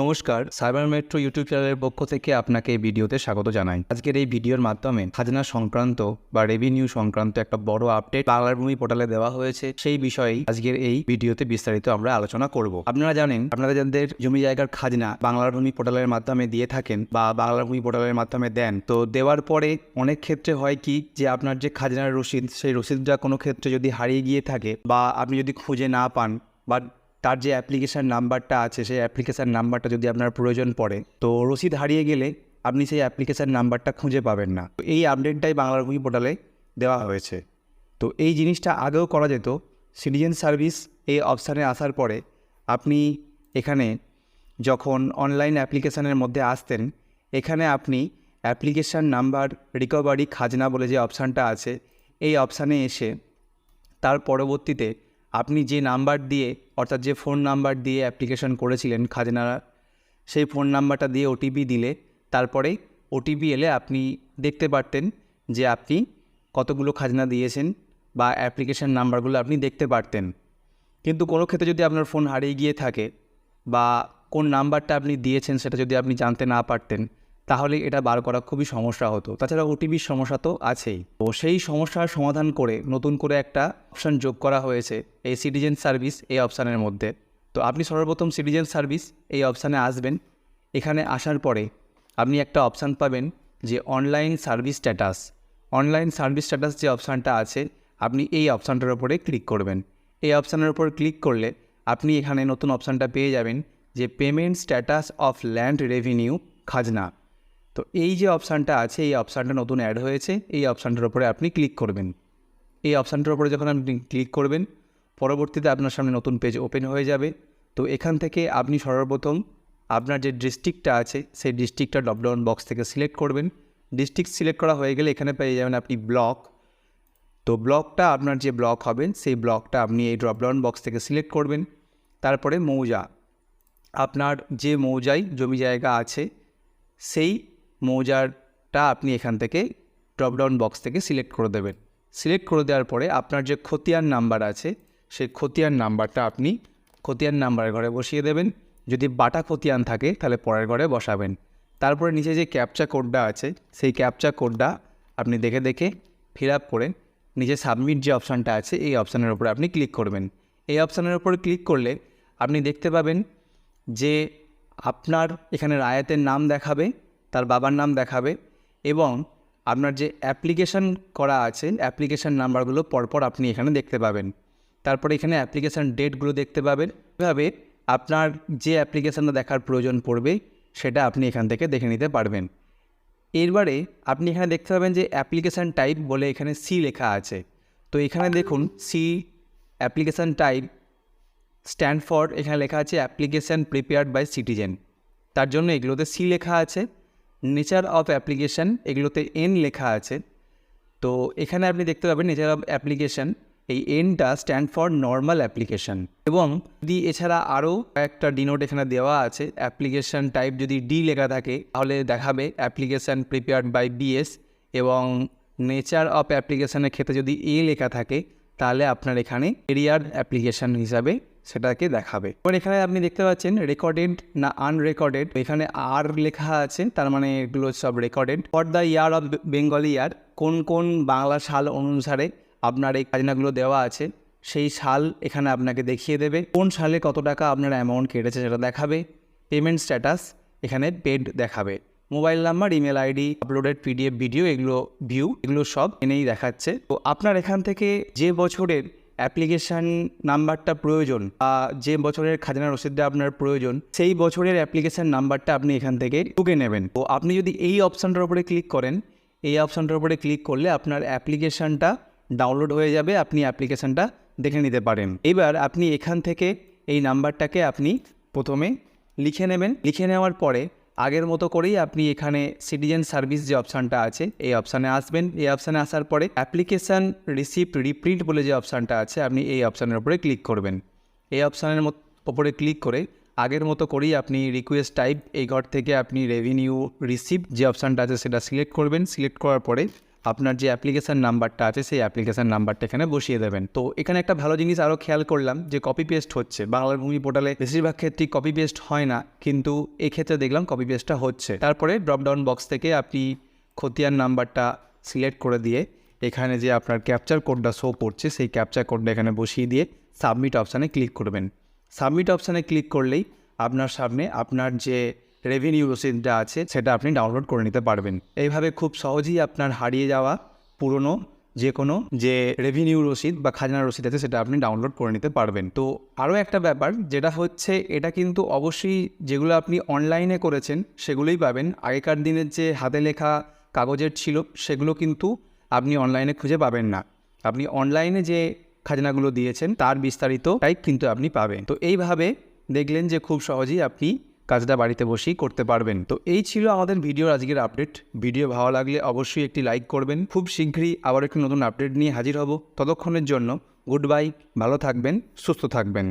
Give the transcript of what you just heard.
নমস্কার, cyber metro YouTube চ্যানেলের পক্ষ থেকে আপনাকে এই ভিডিওতে স্বাগত জানাই। আজকের এই ভিডিওর মাধ্যমে খাজনা সংক্রান্ত বা রেভিনিউ সংক্রান্ত একটা বড় আপডেট বাংলার ভূমি পোর্টালে দেওয়া হয়েছে। সেই বিষয়েই আজকের এই ভিডিওতে বিস্তারিত আমরা আলোচনা করব। আপনারা জানেন আপনারা যাদের জমি জায়গার খাজনা বাংলার ভূমি পোর্টালের মাধ্যমে দিয়ে থাকেন বা বাংলার ভূমি পোর্টালের মাধ্যমে দেন। তো দেওয়ার পরে অনেক ক্ষেত্রে হয় কি যে আপনার যে খাজনার রসিদ, সেই রসিদটা কোনো ক্ষেত্রে যদি হারিয়ে গিয়ে থাকে বা আপনি যদি খুঁজে না পান বা তার যে অ্যাপ্লিকেশান নাম্বারটা আছে, সেই অ্যাপ্লিকেশান নাম্বারটা যদি আপনার প্রয়োজন পড়ে, তো রসিদ হারিয়ে গেলে আপনি সেই অ্যাপ্লিকেশান নাম্বারটা খুঁজে পাবেন না। তো এই আপডেটটাই বাংলার ভূমি পোর্টালে দেওয়া হয়েছে। তো এই জিনিসটা আগেও করা যেত সিটিজেন সার্ভিস এই অপশানে আসার পরে আপনি এখানে যখন অনলাইন অ্যাপ্লিকেশানের মধ্যে আসতেন, এখানে আপনি অ্যাপ্লিকেশান নাম্বার রিকভারি খাজনা বলে যে অপশানটা আছে, এই অপশানে এসে তার পরবর্তীতে আপনি যে নাম্বার দিয়ে, অর্থাৎ যে ফোন নাম্বার দিয়ে অ্যাপ্লিকেশন করেছিলেন খাজনা সেই ফোন নাম্বারটা দিয়ে ওটিপি দিলে, তারপরে ওটিপি এলে আপনি দেখতে পারতেন যে আপনি কতগুলো খাজনা দিয়েছেন বা অ্যাপ্লিকেশন নাম্বারগুলো আপনি দেখতে পারতেন। কিন্তু কোনো ক্ষেত্রে যদি আপনার ফোন হারিয়ে গিয়ে থাকে বা কোন নাম্বারটা আপনি দিয়েছেন সেটা যদি আপনি জানতে না পারতেন তাহলে এটা বার করা খুবই সমস্যা হতো। তাছাড়া ওটিপির সমস্যা তো আছেই। তো সেই সমস্যার সমাধান করে নতুন করে একটা অপশান যোগ করা হয়েছে এই সিটিজেন সার্ভিস এই অপশানের মধ্যে। তো আপনি সর্বপ্রথম সিটিজেন সার্ভিস এই অপশানে আসবেন। এখানে আসার পরে আপনি একটা অপশান পাবেন যে online service status online service status যে অপশানটা আছে, আপনি এই অপশানটার উপরে ক্লিক করবেন। এই অপশানের উপর ক্লিক করলে আপনি এখানে নতুন অপশানটা পেয়ে যাবেন যে payment status of land revenue খাজনা। তো এই যে অপশানটা আছে, এই অপশানটা নতুন অ্যাড হয়েছে, এই অপশানটার উপরে আপনি ক্লিক করবেন। এই অপশানটার উপরে যখন আপনি ক্লিক করবেন, পরবর্তীতে আপনার সামনে নতুন পেজ ওপেন হয়ে যাবে। তো এখান থেকে আপনি সর্বপ্রথম আপনার যে ডিস্ট্রিক্টটা আছে, সেই ডিস্ট্রিক্টটা ড্রপডাউন বক্স থেকে সিলেক্ট করবেন। ডিস্ট্রিক্ট সিলেক্ট করা হয়ে গেলে এখানে পেয়ে যাবেন আপনি ব্লক। তো ব্লকটা আপনার যে ব্লক হবেন সেই ব্লকটা আপনি এই ড্রপডাউন বক্স থেকে সিলেক্ট করবেন। তারপরে মৌজা। আপনার যে মৌজায় জমি জায়গা আছে, সেই মৌজারটা আপনি এখান থেকে ড্রপডাউন বক্স থেকে সিলেক্ট করে দেবেন। সিলেক্ট করে দেওয়ার পরে আপনার যে খতিয়ান নাম্বার আছে, সেই খতিয়ান নাম্বারটা আপনি খতিয়ান নাম্বারের ঘরে বসিয়ে দেবেন। যদি বাটা খতিয়ান থাকে, তাহলে পরের ঘরে বসাবেন। তারপরে নিচে যে ক্যাপচা কোডটা আছে, সেই ক্যাপচা কোডটা আপনি দেখে দেখে ফিল আপ করে নিচে সাবমিট যে অপশানটা আছে, এই অপশানের উপরে আপনি ক্লিক করবেন। এই অপশানের উপরে ক্লিক করলে আপনি দেখতে পাবেন যে আপনার এখানে রায়াতের নাম দেখাবে তার বাবার নাম দেখাবে এবং আপনার যে অ্যাপ্লিকেশান করা আছে, অ্যাপ্লিকেশান নাম্বারগুলো পরপর আপনি এখানে দেখতে পাবেন। তারপরে এখানে অ্যাপ্লিকেশান ডেটগুলো দেখতে পাবেন। এভাবে আপনার যে অ্যাপ্লিকেশানটা দেখার প্রয়োজন পড়বে, সেটা আপনি এখান থেকে দেখে নিতে পারবেন। এরবারে আপনি এখানে দেখতে পাবেন যে অ্যাপ্লিকেশান টাইপ বলে এখানে সি লেখা আছে। তো এখানে দেখুন C application type, stand for, এখানে লেখা আছে অ্যাপ্লিকেশান প্রিপেয়ার্ড বাই সিটিজেন। তার জন্য এগুলোতে সি লেখা আছে। নেচার অফ অ্যাপ্লিকেশান এগুলোতে এন লেখা আছে। তো এখানে আপনি দেখতে পাবেন নেচার অফ অ্যাপ্লিকেশান এই এনটা স্ট্যান্ড ফর নর্মাল অ্যাপ্লিকেশান এবং যদি এছাড়া আরও একটা ডিনোট এখানে দেওয়া আছে অ্যাপ্লিকেশান টাইপ যদি ডি লেখা থাকে, তাহলে দেখাবে অ্যাপ্লিকেশান প্রিপেয়ার্ড বাই বিএস এবং নেচার অফ অ্যাপ্লিকেশানের ক্ষেত্রে যদি এ লেখা থাকে, তাহলে আপনার এখানে এরিয়ার অ্যাপ্লিকেশান হিসাবে সেটাকে দেখাবে। এবার এখানে আপনি দেখতে পাচ্ছেন রেকর্ডেড না আনরেকর্ডেড এখানে আর লেখা আছে, তার মানে এগুলো সব recorded for the year of Bengali year কোন কোন বাংলা সাল অনুসারে আপনার এই খাজনাগুলো দেওয়া আছে, সেই সাল এখানে আপনাকে দেখিয়ে দেবে। কোন সালে কত টাকা আপনার অ্যামাউন্ট কেটেছে সেটা দেখাবে। পেমেন্ট স্ট্যাটাস এখানে পেড দেখাবে। Mobile number email ID uploaded PDF video এগুলো ভিউ এগুলো সব এনেই দেখাচ্ছে। তো আপনার এখান থেকে যে বছরের অ্যাপ্লিকেশান নাম্বারটা প্রয়োজন বা যে বছরের খাজনা রসিদটা আপনার প্রয়োজন, সেই বছরের অ্যাপ্লিকেশান নাম্বারটা আপনি এখান থেকে টুকে নেবেন। তো আপনি যদি এই অপশানটার উপরে ক্লিক করেন, এই অপশানটার উপরে ক্লিক করলে আপনার অ্যাপ্লিকেশানটা ডাউনলোড হয়ে যাবে, আপনি অ্যাপ্লিকেশানটা দেখে নিতে পারেন। এবার আপনি এখান থেকে এই নাম্বারটাকে আপনি প্রথমে লিখে নেবেন। লিখে নেওয়ার পরে আগের মতো করেই আপনি এখানে সিটিজেন সার্ভিস যে অপশানটা আছে, এই অপশানে আসবেন। এই অপশানে আসার পরে অ্যাপ্লিকেশান রিসিপ্ট রিপ্রিন্ট বলে যে অপশানটা আছে, আপনি এই অপশানের উপরে ক্লিক করবেন। এই অপশানের ওপরে ক্লিক করে আগের মতো করেই আপনি রিকোয়েস্ট টাইপ এই ঘর থেকে আপনি রেভিনিউ রিসিপ্ট যে অপশানটা আছে সেটা সিলেক্ট করবেন। সিলেক্ট করার পরে আপনার যে অ্যাপ্লিকেশান নাম্বারটা আছে, সেই অ্যাপ্লিকেশান নাম্বারটা এখানে বসিয়ে দেবেন। তো এখানে একটা ভালো জিনিস আরও খেয়াল করলাম যে কপি পেস্ট হচ্ছে। বাংলার ভূমি পোর্টালে বেশিরভাগ ক্ষেত্রেই কপি পেস্ট হয় না, কিন্তু এক্ষেত্রে দেখলাম কপি পেস্টটা হচ্ছে। তারপরে ড্রপডাউন বক্স থেকে আপনি খতিয়ান নাম্বারটা সিলেক্ট করে দিয়ে এখানে যে আপনার ক্যাপচার কোডটা শো করছে, সেই ক্যাপচার কোডটা এখানে বসিয়ে দিয়ে সাবমিট অপশানে ক্লিক করবেন। সাবমিট অপশানে ক্লিক করলেই আপনার সামনে আপনার যে রেভিনিউ রসিদটা আছে, সেটা আপনি ডাউনলোড করে নিতে পারবেন। এইভাবে খুব সহজেই আপনার হারিয়ে যাওয়া পুরনো যে কোনো যে রেভিনিউ রসিদ বা খাজনা রসিদ আছে, সেটা আপনি ডাউনলোড করে নিতে পারবেন। তো আরও একটা ব্যাপার, যেটা হচ্ছে এটা কিন্তু অবশ্যই যেগুলো আপনি অনলাইনে করেছেন, সেগুলোই পাবেন। আগেকার দিনের যে হাতে লেখা কাগজের ছিল, সেগুলো কিন্তু আপনি অনলাইনে খুঁজে পাবেন না। আপনি অনলাইনে যে খাজনাগুলো দিয়েছেন, তার বিস্তারিত বিস্তারিতটাই কিন্তু আপনি পাবেন। তো এইভাবে দেখলেন যে খুব সহজেই আপনি কাজটা বাড়িতে বসেই করতে পারবেন। তো এই ছিল আমাদের ভিডিওর আজকের আপডেট। ভিডিও ভালো লাগলে অবশ্যই একটি লাইক করবেন। খুব শীঘ্রই আবার একটি নতুন আপডেট নিয়ে হাজির হব। ততক্ষণের জন্য গুড বাই, ভালো থাকবেন, সুস্থ থাকবেন।